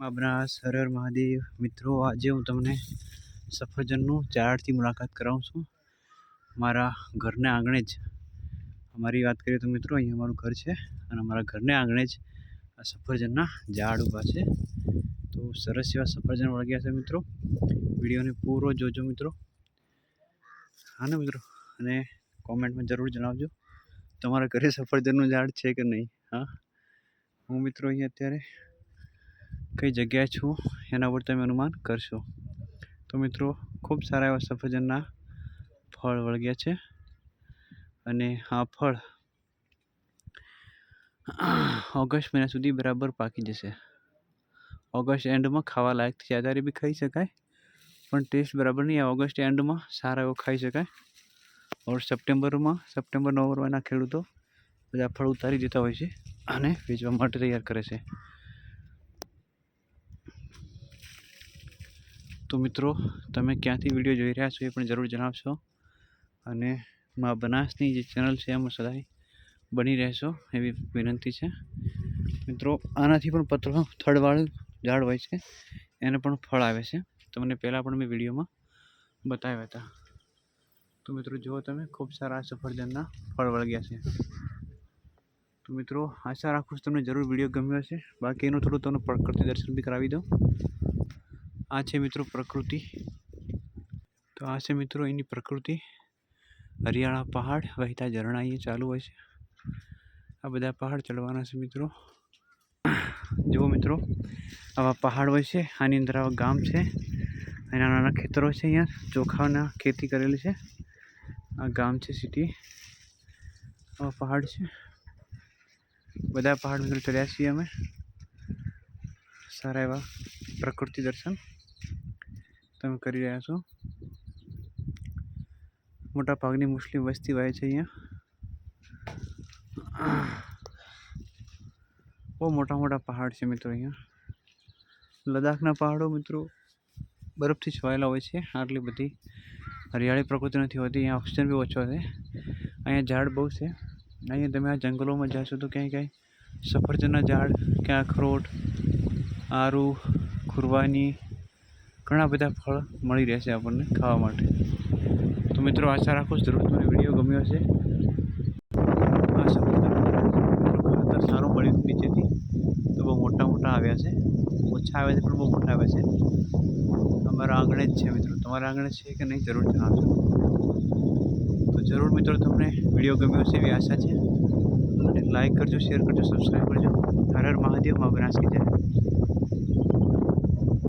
બાબરાસ હર હર મહાદેવ મિત્રો, આજે હું તમને સફરજનનું ઝાડથી મુલાકાત કરાવું છું. મારા ઘરના આંગણે જ. અમારી વાત કરીએ તો મિત્રો, અહીંયા અમારું ઘર છે અને અમારા ઘરને આંગણે જ આ સફરજનના ઝાડ ઊભા છે. તો સરસ એવા સફરજન વળગ્યા છે મિત્રો. વિડીયોને પૂરો જોજો મિત્રો. હા ને મિત્રો? અને કોમેન્ટમાં જરૂર જણાવજો, તમારા ઘરે સફરજનનું ઝાડ છે કે નહીં? હા? હું મિત્રો અહીંયા અત્યારે કઈ જગ્યાએ છું, એના પર તમે અનુમાન કરશો. તો મિત્રો, ખૂબ સારા એવા સફરજનના ફળ વળગ્યા છે. અને આ ફળ ઓગસ્ટ મહિના સુધી બરાબર પાકી જશે. ઓગસ્ટ એન્ડમાં ખાવા લાયક ત્યારે બી ખાઈ શકાય, પણ ટેસ્ટ બરાબર નહીં. ઓગસ્ટ એન્ડમાં સારા એવો ખાઈ શકાય. ઓર સપ્ટેમ્બરમાં, સપ્ટેમ્બર, નવેમ્બરના ખેડૂતો બધા ફળ ઉતારી દેતા હોય છે અને વેચવા માટે તૈયાર કરે છે. તો મિત્રો, તમે ક્યાંથી વીડિયો જોઈ રહ્યા છો એ પણ જરૂર જણાવશો. અને મા બનાસની જે ચેનલ છે, એમાં સદાય બની રહેશો એવી વિનંતી છે. મિત્રો, આનાથી પણ પતળું થડવાળું ઝાડ હોય છે, એને પણ ફળ આવે છે. તમને પહેલાં પણ મેં વિડીયોમાં બતાવ્યા હતા. તો મિત્રો, જુઓ તમે, ખૂબ સારા સફરજનના ફળ વળગ્યા છે. તો મિત્રો, આશા રાખું છું તમને જરૂર વીડિયો ગમ્યો હશે. બાકી એનું થોડું તમને પ્રકૃતિ દર્શન બી કરાવી દઉં. આ છે મિત્રો પ્રકૃતિ. તો આ છે મિત્રો એની પ્રકૃતિ. હરિયાળા પહાડ, વહેતા ઝરણા અહીંયા ચાલુ હોય છે. આ બધા પહાડ ચડવાના છે મિત્રો. જુઓ મિત્રો, આવા પહાડ હોય છે, આની અંદર આવા ગામ છે. નાના નાના ખેતરો છે અહીંયા, ચોખાના ખેતી કરેલી છે. આ ગામ છે સિટી આવા પહાડ છે. બધા પહાડ મિત્રો ચડ્યા છીએ અમે. સારા એવા પ્રકૃતિ દર્શન. તમે કરી રહ્યા છો? મોટાભાગની મુસ્લિમ વસ્તી વહે છે અહીંયા. બહુ મોટા મોટા પહાડ છે મિત્રો અહીંયા. લદ્દાખના પહાડો મિત્રો બરફથી છવાયેલા હોય છે, આટલી બધી હરિયાળી પ્રકૃતિ નથી હોતી, અહીંયા ઓક્સિજન બી ઓછો છે. અહીંયા ઝાડ બહુ છે. અહીંયા તમે આ જંગલોમાં જાશો તો ક્યાંય ક્યાંય સફરજનના ઝાડ ક્યાં અખરોટ આરું, ખુરવાની ઘણા બધા ફળ મળી રહેશે આપણને ખાવા માટે. તો મિત્રો, આશા રાખું જરૂર તમને વીડિયો ગમ્યો હશે. ખાતર સારું મળ્યું નીચેથી. તો બહુ મોટા મોટા આવ્યા છે. ઓછા આવ્યા છે, પણ બહુ મોટા આવ્યા છે. અમારા આંગણે જ છે મિત્રો. તમારા આંગણે છે કે નહીં, જરૂર જણાવજો. તો જરૂર મિત્રો, તમને વીડિયો ગમ્યો હશે એવી આશા છે. અને લાઈક કરજો શેર કરજો સબસ્ક્રાઈબ કરજો. હર હર મહાદેવ મા બનાસ કી જય.